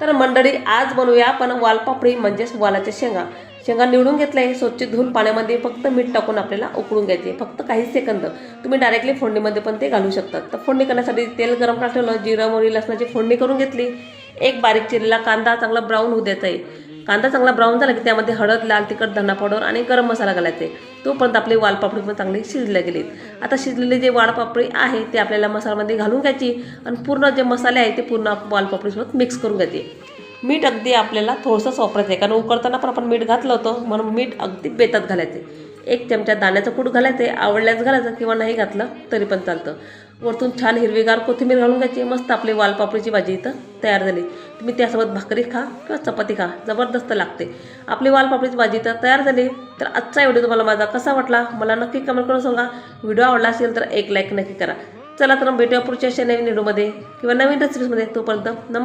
तर मंडळी आज बनवूया आपण वालपापडी म्हणजेच वालाच्या शेंगा. शेंगा निवडून घेतल्या स्वच्छ धुवून पाण्यामध्ये फक्त मीठ टाकून आपल्याला उकळून घ्यायचे. फक्त काही सेकंद. तुम्ही डायरेक्टली फोडणीमध्ये पण ते घालू शकतात. तर फोडणी करण्यासाठी तेल गरम करा ठेवलं जिरं मोरी लसणाची फोडणी करून घेतली. एक बारीक चिरलेला कांदा चांगला ब्राऊन होऊ द्यायचा आहे. कांदा चांगला ब्राऊन झाला की त्यामध्ये हळद लाल तिखट धना पावडर आणि गरम मसाला घालायचे. तोपर्यंत आपली वालपापडी पण चांगली शिजल्या गेलीत आता शिजलेली जे वालपापडी आहे ते आपल्याला मसाल्यामध्ये घालून घ्यायची आणि पूर्ण जे मसाले आहे ते पूर्ण वालपापडीसोबत मिक्स करून घ्यायचे. मीठ अगदी आपल्याला थोडंसंच वापरायचं आहे कारण उकळताना पण आपण मीठ घातलं होतं म्हणून मीठ अगदी बेतात घालायचे. एक चमचा दाण्याचं कूट आहे आवडल्यास घालायचं किंवा नाही घातलं तरी पण चालतं. वरतून छान हिरवीगार कोथिंबीर घालून घ्यायची. मस्त आपली वालपापडीची भाजी इथं तयार झाली. तुम्ही त्यासोबत भाकरी खा किंवा चपाती खा. जबरदस्त लागते. आपली वालपापडीची भाजी इथं तयार झाली. तर आजचा व्हिडिओ तुम्हाला माझा कसा वाटला? मला नक्की कमेंट करून सांगा. व्हिडिओ आवडला असेल तर एक लाईक नक्की करा. चला तर भेटूया पुढच्या अशा नवीन व्हिडिओमध्ये किंवा नवीन रेसिपीजमध्ये तोपर्यंत नम